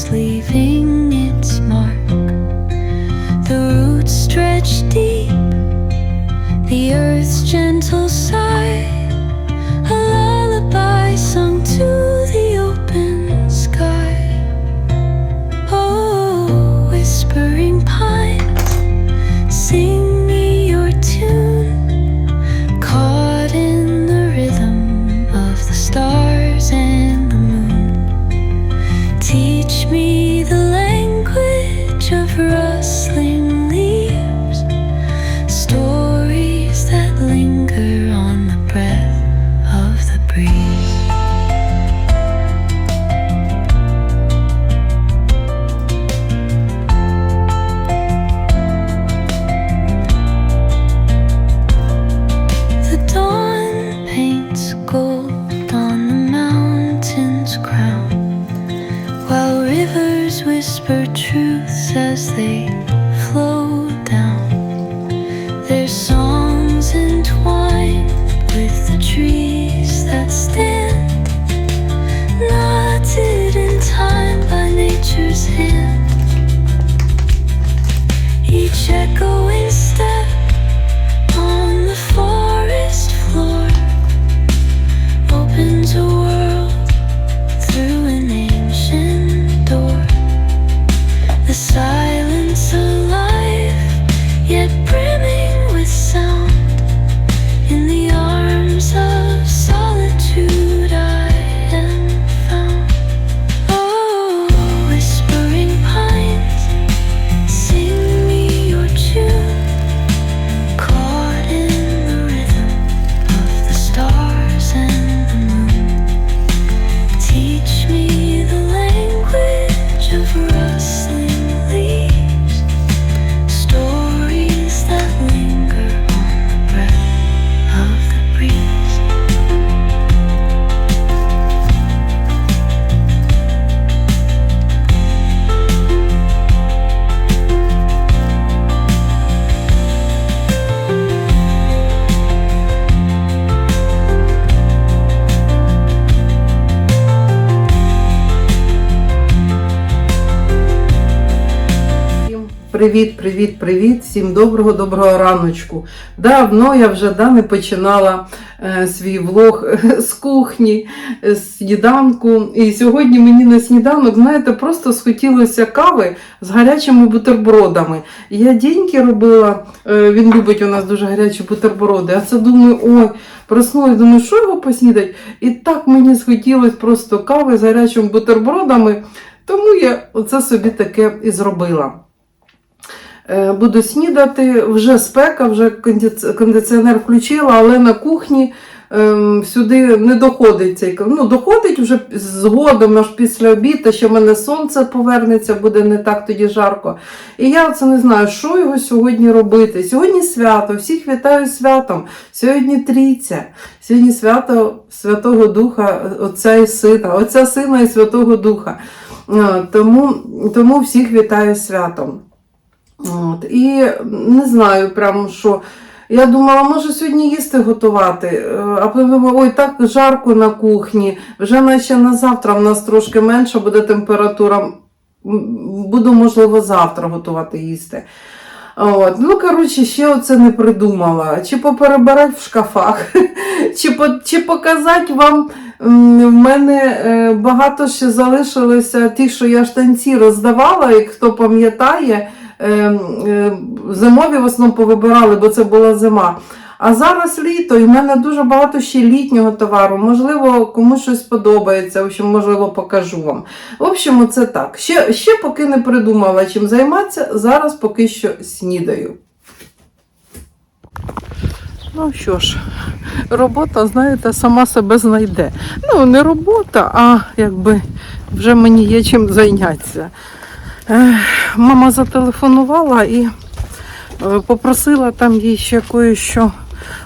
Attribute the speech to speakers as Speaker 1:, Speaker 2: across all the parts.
Speaker 1: sleeping. Привіт, привіт, привіт! Всім доброго, доброго раночку. Давно я вже да, не починала е, свій влог з кухні, е, з сніданку. І сьогодні мені на сніданок, знаєте, просто схотілося кави з гарячими бутербродами. Я деньки робила, е, він любить у нас дуже гарячі бутерброди. А це думаю, ой, проснулась, думаю, що його поснідати? І так мені схотілося просто кави з гарячими бутербродами. Тому я оце собі таке і зробила. Е, Буду снідати, вже спека, вже кондиціонер включила, але на кухні ем, сюди не доходить цей. Ну, доходить вже згодом, аж після обіду, ще в мене сонце повернеться, буде не так тоді жарко. І я це не знаю, що його сьогодні робити. Сьогодні свято, всіх вітаю святом. Сьогодні трійця, сьогодні свято Святого Духа, Отця і Сина, Отця Сина і Святого Духа. Е, Тому, тому всіх вітаю святом. От, і не знаю прямо що. Я думала, може сьогодні їсти готувати. Е, А потім ой, так жарко на кухні. Вже наче на завтра в нас трошки менша буде температура. Буду, можливо, завтра готувати їсти. От. Ну, коротше, ще оце не придумала. Чи поперебирати в шкафах, чи, по, чи показати вам. В мене е, багато ще залишилося ті, що я штанці роздавала, як хто пам'ятає, зимові в основному повибирали, бо це була зима. А зараз літо, і в мене дуже багато ще літнього товару. Можливо, комусь щось подобається, в общем, можливо, покажу вам. В общем, це так. Ще, ще поки не придумала, чим займатися, зараз поки що снідаю. Ну що ж, робота, знаєте, сама себе знайде. Ну, не робота, а якби вже мені є чим зайнятися. Мама зателефонувала і е, попросила там їй ще кое-що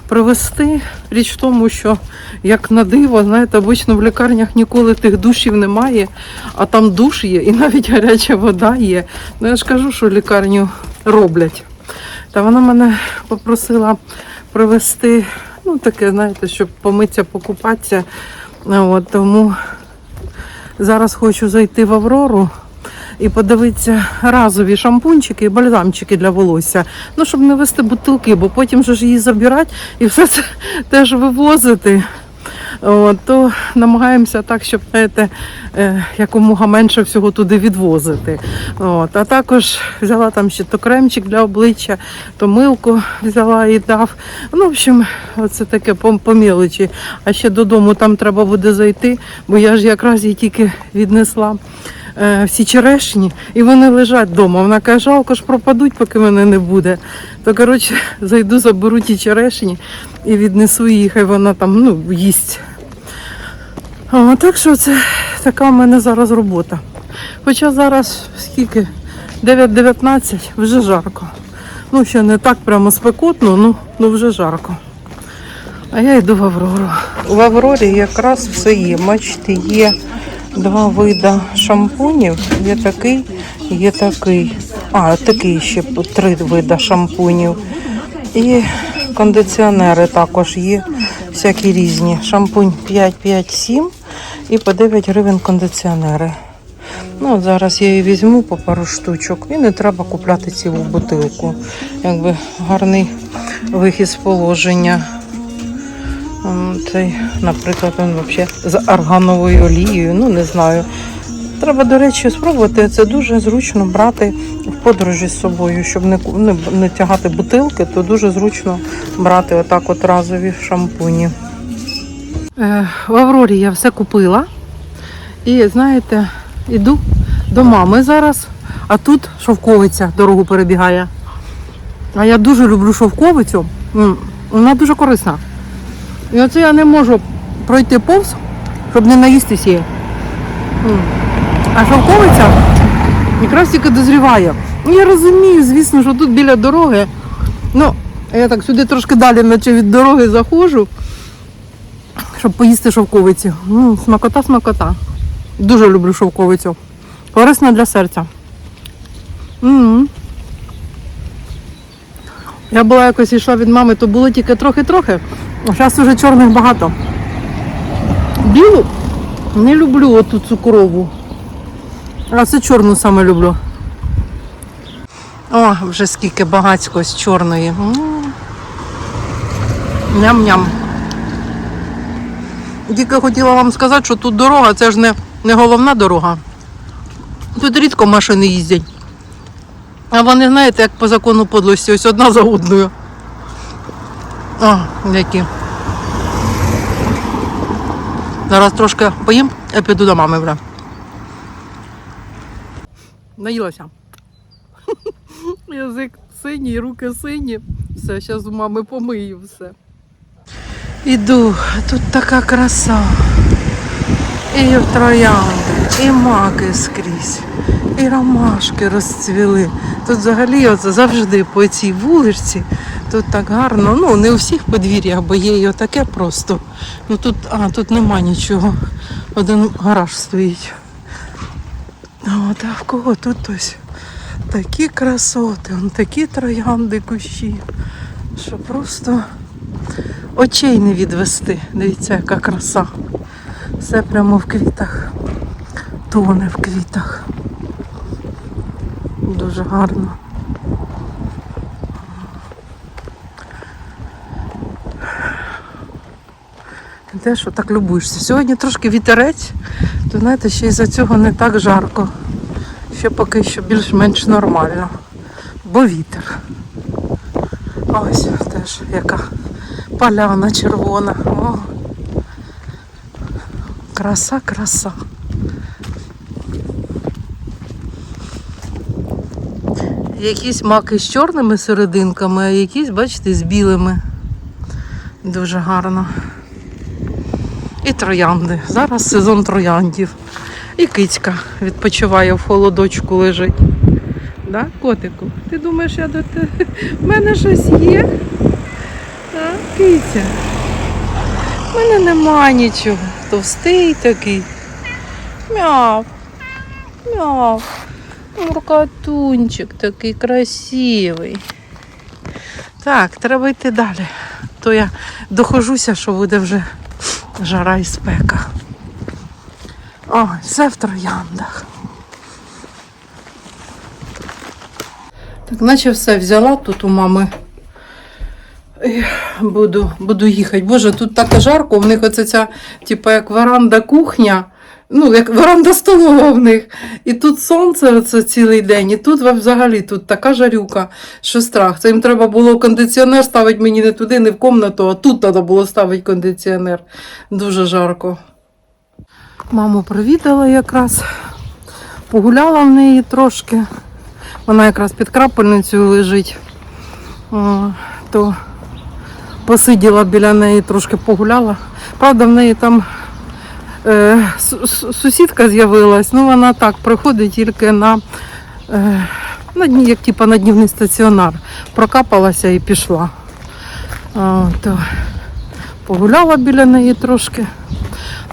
Speaker 1: привезти. Річ в тому, що як на диво, знаєте, обично в лікарнях ніколи тих душів немає, а там душ є і навіть гаряча вода є. Ну я ж кажу, що лікарню роблять. Та вона мене попросила привезти, ну таке, знаєте, щоб помитися, покупатися. От, тому зараз хочу зайти в Аврору і подивитися разові шампунчики і бальзамчики для волосся. Ну, щоб не вести бутилки, бо потім же ж її забирати і все це теж вивозити. От, то намагаємося так, щоб знаєте, е, якомога менше всього туди відвозити. От, а також взяла там ще то кремчик для обличчя, то милку взяла і дав. Ну, в общем, це таке по. А ще додому там треба буде зайти, бо я ж якраз її тільки віднесла всі черешні, і вони лежать вдома. Вона каже, жалко ж пропадуть, поки мене не буде. То коротше, зайду, заберу ті черешні і віднесу їх, хай вона там ну, їсть. О, так що це така в мене зараз робота. Хоча зараз скільки? 9.19, вже жарко. Ну, ще не так прямо спекотно, ну, ну вже жарко. А я йду в Аврору. В Аврорі якраз все є. Бачите, є два види шампунів. Є такий, є такий. А, такий ще три види шампунів. І кондиціонери також є всякі різні. Шампунь 5-5-7 і по 9 гривень кондиціонери. Ну, от зараз я її візьму по пару штучок і не треба купляти цілу бутилку. Якби гарний вихід з положення. М, Цей, наприклад, він взагалі з аргановою олією, ну не знаю. Треба, до речі, спробувати. Це дуже зручно брати в подорожі з собою, щоб не, не, не тягати бутилки, то дуже зручно брати отак от разові шампуні. Е, в Аврорі я все купила. І знаєте, іду до мами зараз, а тут шовковиця дорогу перебігає. А я дуже люблю шовковицю. Вона дуже корисна. І оце я не можу пройти повз, щоб не наїстись її. А шовковиця якраз тільки дозріває. Ну, Я розумію, звісно, що тут біля дороги. Ну, я так сюди трошки далі, наче від дороги заходжу, щоб поїсти шовковиці. Ну, смакота, смакота. Дуже люблю шовковицю. Корисна для серця. м Я була якось йшла від мами, то було тільки трохи-трохи, зараз вже чорних багато. Білу не люблю оту цукрову. А це чорну саме люблю. О, вже скільки багацько з чорної. Ням-ням. Тільки хотіла вам сказати, що тут дорога, це ж не, не головна дорога. Тут рідко машини їздять. А вони, знаєте, як по закону подлості, ось одна за одною. О, які. Зараз трошки поїм, я піду до мами вже. Наїлася. Язик синій, руки сині. Все, зараз у мами помию все. Іду, тут така краса. І троянди, і маки скрізь, і ромашки розцвіли. Тут взагалі от завжди по цій вуличці. Тут так гарно. Ну, не у всіх подвір'ях, бо є і отаке просто. Ну тут, а, тут нема нічого. Один гараж стоїть. От, а в кого тут ось такі красоти, он такі троянди кущі, що просто очей не відвести. Дивіться, яка краса. Все прямо в квітах. Тоне в квітах. Дуже гарно. Те, що так любуєшся. Сьогодні трошки вітерець, то знаєте, ще й за цього не так жарко. Ще поки що більш-менш нормально. Бо вітер. Ось теж яка поляна червона. О. Краса, краса. Якісь маки з чорними серединками, а якісь, бачите, з білими. Дуже гарно. І троянди. Зараз сезон трояндів. І кицька відпочиває в холодочку лежить. Да, котику? Ти думаєш, я до тебе? В мене щось є? А, киця. У мене нема нічого. Товстий такий. Мяв. Мяв. Муркатунчик такий красивий. Так, треба йти далі. То я дохожуся, що буде вже жара і спека. О, все в трояндах. Так, наче все взяла тут у мами. І Буду, буду їхати. Боже, тут так жарко, в них оце ця, типу, як веранда кухня, ну, як веранда столова в них. І тут сонце оце цілий день, і тут взагалі тут така жарюка, що страх. Це їм треба було кондиціонер ставити мені не туди, не в комнату, а тут треба було ставити кондиціонер. Дуже жарко. Маму провідала якраз, погуляла в неї трошки. Вона якраз під крапельницею лежить. То посиділа біля неї, трошки погуляла. Правда, в неї там е, су- су- сусідка з'явилась, ну вона так приходить тільки на, е, на дні, як типа на днівний стаціонар. Прокапалася і пішла. О, то погуляла біля неї трошки.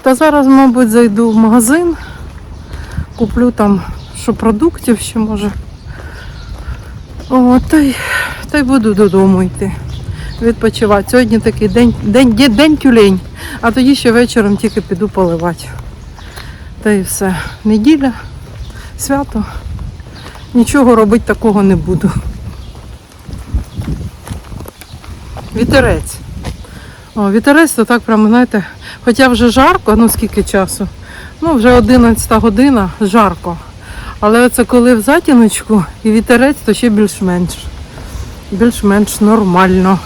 Speaker 1: Та зараз, мабуть, зайду в магазин, куплю там що продуктів ще може. О, та й, та й буду додому йти. Відпочивати. Сьогодні такий день, день, день, тюлень, а тоді ще вечором тільки піду поливати. Та й все. Неділя, свято. Нічого робити такого не буду. Вітерець. О, вітерець то так прямо, знаєте, хоча вже жарко, ну скільки часу. Ну, вже 11 година, жарко. Але це коли в затіночку і вітерець, то ще більш-менш. Більш-менш нормально.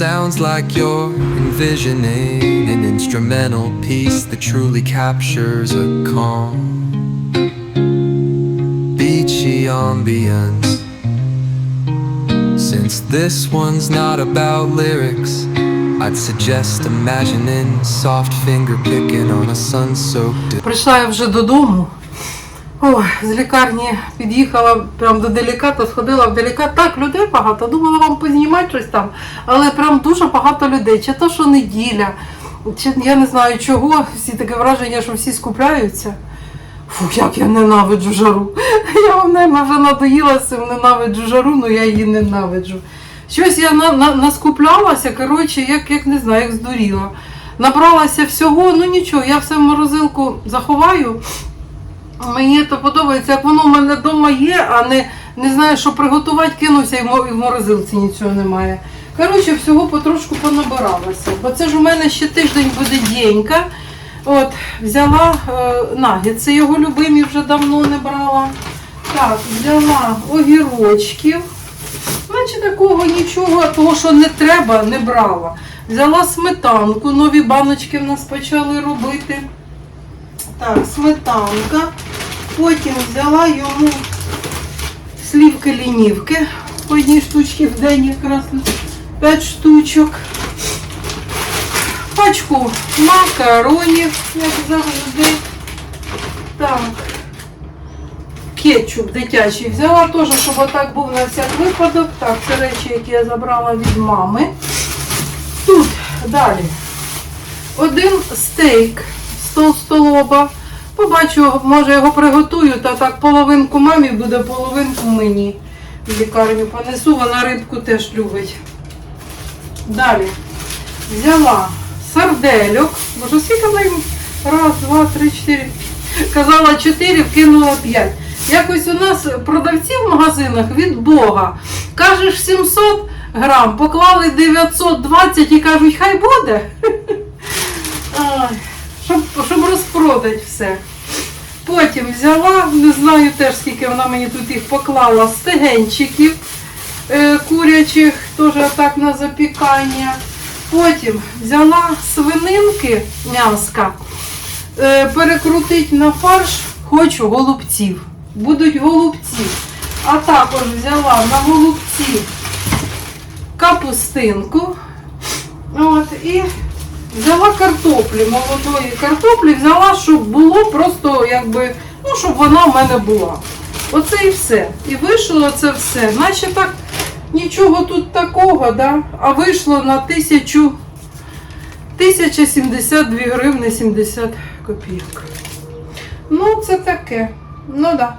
Speaker 2: Sounds like you're envisioning an instrumental piece that truly captures a calm, beachy ambience. Since this one's not about lyrics, I'd suggest imagining soft finger picking on a sun soaked
Speaker 1: Прийшла я вже додому. Ой, з лікарні під'їхала прям до деліката, сходила в делікат. Так, людей багато. Думала вам познімати щось там, але прям дуже багато людей. Чи то, що неділя, чи я не знаю чого, всі таке враження, що всі скупляються. Фу, як я ненавиджу жару. Я вам, вже надоїла з цим ненавиджу жару, але я її ненавиджу. Щось я на, на, наскуплялася, коротше, як, як не знаю, як здуріла. Набралася всього, ну нічого, я все в морозилку заховаю. Мені то подобається, як воно в мене вдома є, а не, не знаю, що приготувати, в і в морозилці нічого немає. Коротше, всього потрошку понабиралася. Бо це ж у мене ще тиждень буде дєнька. От, взяла е, нагідси, його любимі вже давно не брала. Так, взяла огірочків. Значить, такого нічого, того, що не треба, не брала. Взяла сметанку, нові баночки в нас почали робити. Так, сметанка. Потім взяла йому слівки лінівки. По одній штучці в день якраз 5 штучок. Пачку макаронів, як завжди. Так. Кетчуп дитячий взяла теж, щоб отак був на всяк випадок. Так, це речі, які я забрала від мами. Тут далі один стейк з толстолоба. Побачу, може його приготую, та так половинку мамі буде, половинку мені в лікарню понесу, вона рибку теж любить. Далі взяла сардельок. Боже, скільки в неї? Раз, два, три, чотири. Казала чотири, вкинула п'ять. Якось у нас продавці в магазинах від Бога. Кажеш 700 грам, поклали 920 і кажуть, хай буде. Щоб, щоб розпродати все. Потім взяла, не знаю теж скільки вона мені тут їх поклала, стегенчиків е, курячих теж так на запікання. Потім взяла свининки м'яска, е, перекрутить на фарш, хочу голубців. Будуть голубці. А також взяла на голубці капустинку. От, і взяла картоплі, молодої картоплі, взяла, щоб було просто якби, ну, щоб вона в мене була. Оце і все. І вийшло це все. Наче так нічого тут такого, да? а вийшло на тисячу. 1072 гривни 70 копійок. Ну, це таке. Ну так. Да.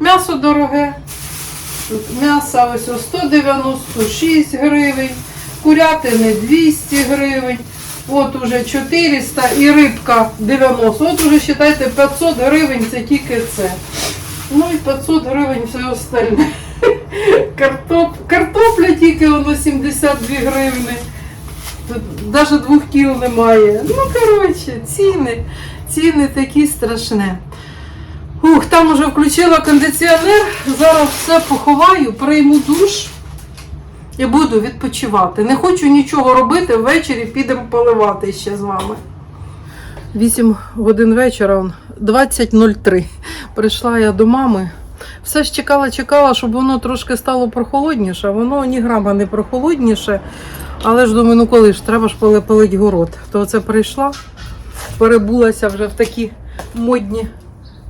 Speaker 1: М'ясо дороге. Тут м'ясо ось 196 гривень, курятини 200 гривень. От уже 400 і рибка 90. От уже вважайте 500 гривень це тільки це. Ну і 500 гривень все остальне. Картоп... Картопля тільки воно 72 гривни. Тут навіть двох кіл немає. Ну, коротше, ціни. Ціни такі страшні. Ух, там уже включила кондиціонер. Зараз все поховаю, прийму душ і буду відпочивати. Не хочу нічого робити, ввечері підемо поливати ще з вами. 8 годин вечора, 20.03. Прийшла я до мами. Все ж чекала, чекала, щоб воно трошки стало прохолодніше. Воно ні грама не прохолодніше. Але ж думаю, ну коли ж треба ж полить город. То оце прийшла, перебулася вже в такі модні,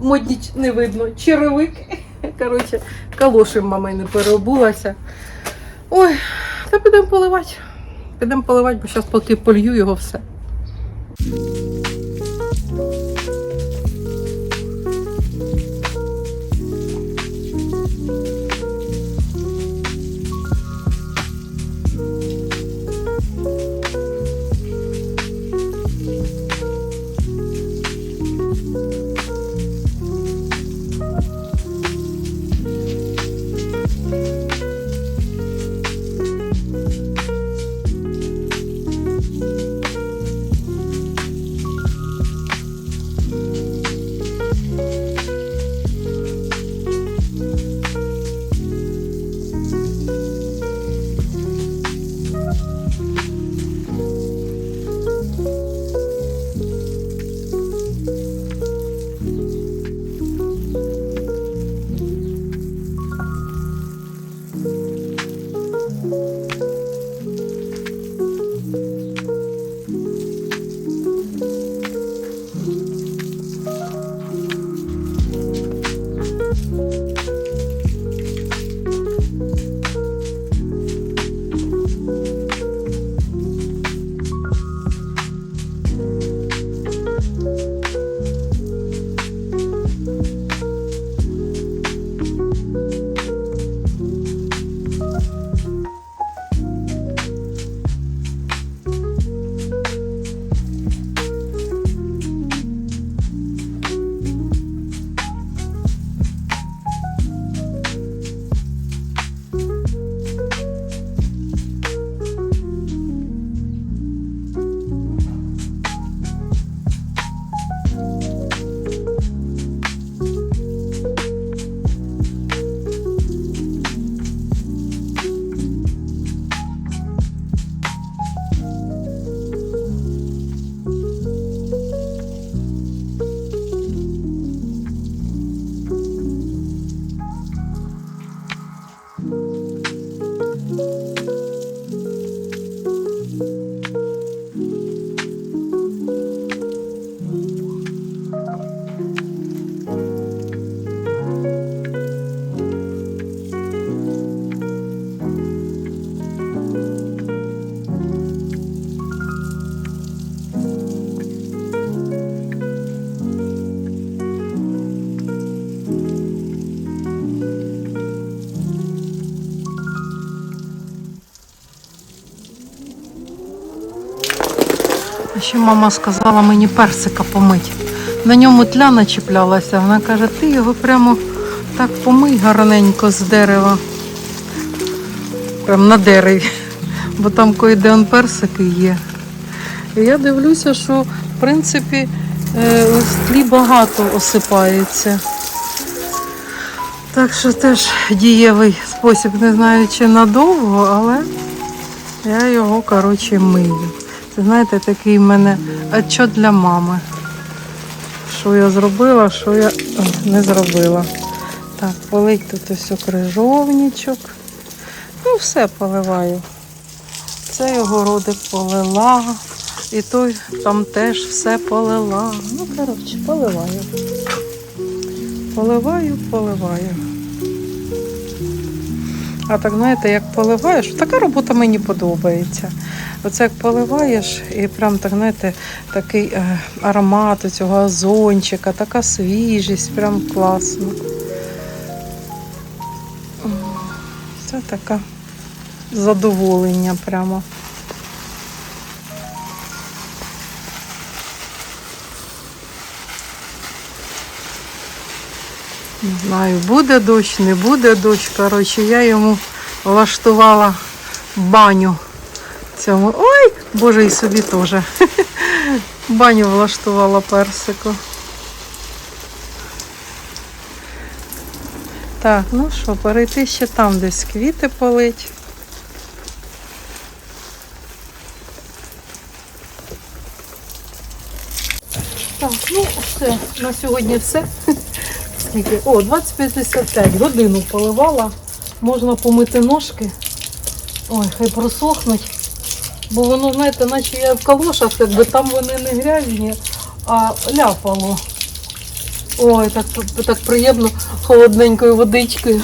Speaker 1: модні не видно, черевики. Коротше, калоші мами не переобулася. Ой, та підемо поливати. Підемо поливати, бо зараз поки полью його все. Ще мама сказала мені персика помить. На ньому тля начіплялася. Вона каже, ти його прямо так помий гарненько з дерева. Прям на дереві. Бо там кое-де он персики є. І я дивлюся, що в принципі е, ось тлі багато осипається. Так що теж дієвий спосіб, не знаю, чи надовго, але я його, коротше, мию. Це знаєте, такий в мене отчет для мами. Що я зробила, що я не зробила. Так, полить тут ось крижовничок. Ну, все поливаю. Цей огородик полила. І той там теж все полила. Ну, коротше, поливаю. Поливаю, поливаю. А так, знаєте, як поливаєш, така робота мені подобається. Оце як поливаєш, і прям так, знаєте, такий е, аромат цього озончика, така свіжість, прям класно. Це таке задоволення прямо. Не знаю, буде дощ, не буде дощ. Коротше, я йому влаштувала баню цьому. Ой, боже, і собі теж. Баню влаштувала персику. Так, ну що, перейти ще там десь квіти полить. Так, ну все, на сьогодні все. Скільки? О, 20.55, годину поливала. Можна помити ножки. Ой, хай просохнуть. Бо воно, знаєте, наче я в калошах, якби там вони не грязні, а ляпало. Ой, так, так приємно холодненькою водичкою.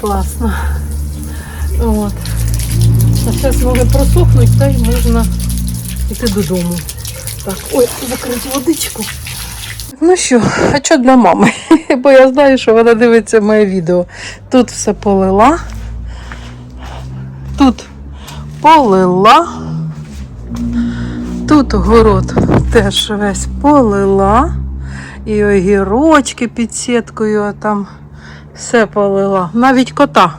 Speaker 1: Класно. От. А зараз ноги просохнуть, та й можна йти додому. Так, ой, закрити водичку. Ну що, а що для мами? Бо я знаю, що вона дивиться моє відео. Тут все полила. Тут полила. Тут город теж весь полила. І огірочки під сіткою, а там все полила. Навіть кота,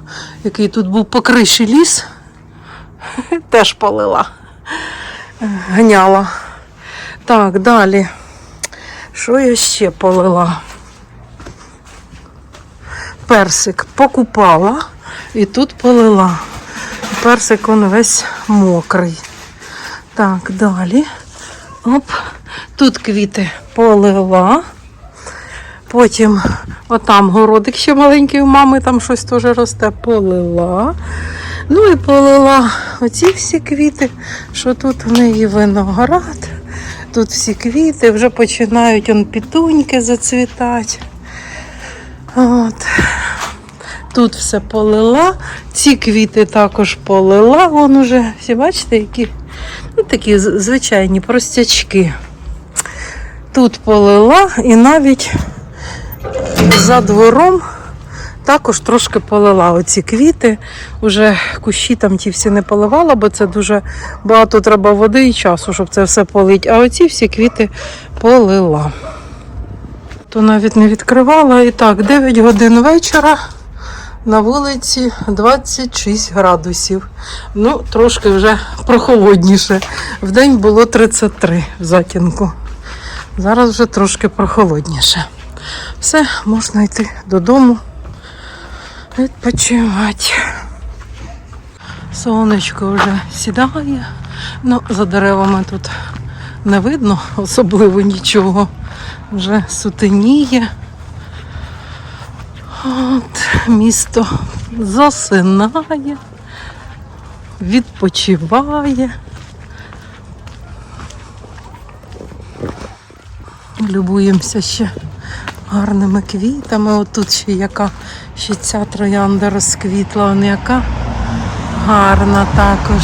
Speaker 1: який тут був по криші ліс, теж полила. Гняла. Так, далі. Що я ще полила? Персик покупала і тут полила. Персик он весь мокрий. Так, далі. Оп. Тут квіти полила. Потім отам городик ще маленький у мами, там щось теж росте, полила. Ну і полила оці всі квіти, що тут в неї виноград. Тут всі квіти, вже починають он пітуньки зацвітати. От. Тут все полила. Ці квіти також полила. Вон уже, всі бачите, які ну, такі звичайні простячки. Тут полила і навіть за двором також трошки полила оці квіти. Уже кущі там ті всі не поливала, бо це дуже багато треба води і часу, щоб це все полити. А оці всі квіти полила. То навіть не відкривала. І так, 9 годин вечора. На вулиці 26 градусів. Ну, трошки вже прохолодніше. Вдень було 33 в затінку. Зараз вже трошки прохолодніше. Все, можна йти додому. Відпочивати. Сонечко вже сідає. Ну, за деревами тут не видно особливо нічого. Вже сутеніє. От, місто засинає, відпочиває. Любуємося ще гарними квітами. Отут ще яка ще ця троянда розквітла, вона яка гарна також.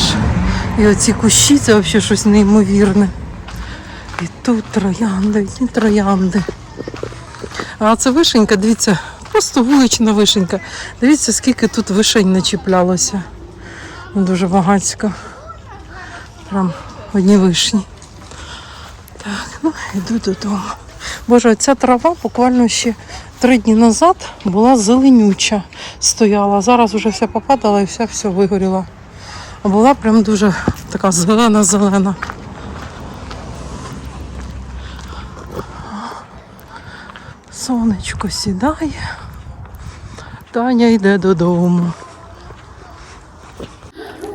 Speaker 1: І оці кущі це взагалі щось неймовірне. І тут троянди, і троянди. А це вишенька, дивіться, просто вулична вишенька. Дивіться, скільки тут вишень начіплялося. Дуже багатсько. Прям одні вишні. Так, ну йду додому. Боже, ця трава буквально ще три дні назад була зеленюча стояла. Зараз вже вся попадала і вся все вигоріла. Була прям дуже така зелена-зелена. Сонечко сідає. Таня йде додому.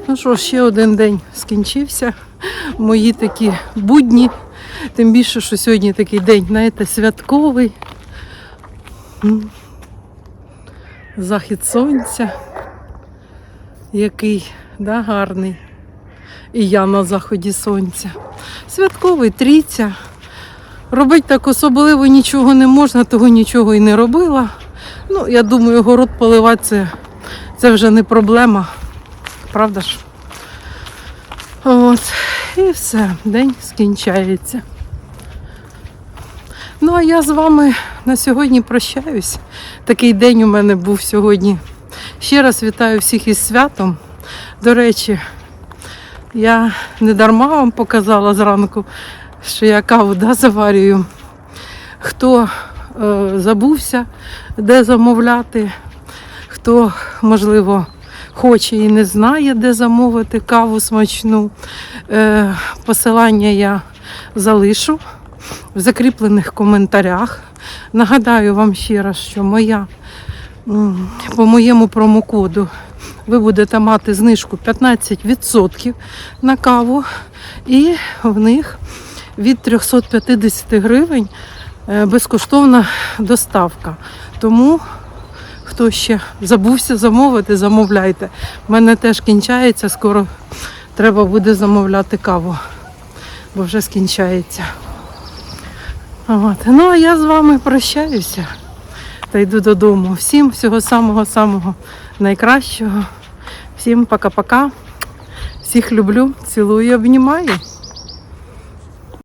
Speaker 1: Ну що, ще один день скінчився. Мої такі будні. Тим більше, що сьогодні такий день, знаєте, святковий. Захід сонця. Який, да, гарний. І я на заході сонця. Святковий трійця. Робити так особливо нічого не можна, того нічого і не робила. Ну, я думаю, город поливати це, це вже не проблема. Правда ж? От. І все, день скінчається. Ну, а я з вами на сьогодні прощаюсь. Такий день у мене був сьогодні. Ще раз вітаю всіх із святом. До речі, я не дарма вам показала зранку, що я каву да, заварюю. Хто е, забувся, де замовляти, хто, можливо, хоче і не знає, де замовити каву смачну. Е, посилання я залишу в закріплених коментарях. Нагадаю вам ще раз, що моя по моєму промокоду ви будете мати знижку 15% на каву, і в них від 350 гривень е, безкоштовна доставка. Тому хто ще забувся замовити, замовляйте. У мене теж кінчається, скоро треба буде замовляти каву, бо вже скінчається. От. Ну а я з вами прощаюся та йду додому. Всім всього самого-самого найкращого. Всім пока-пока. Всіх люблю, цілую, обнімаю.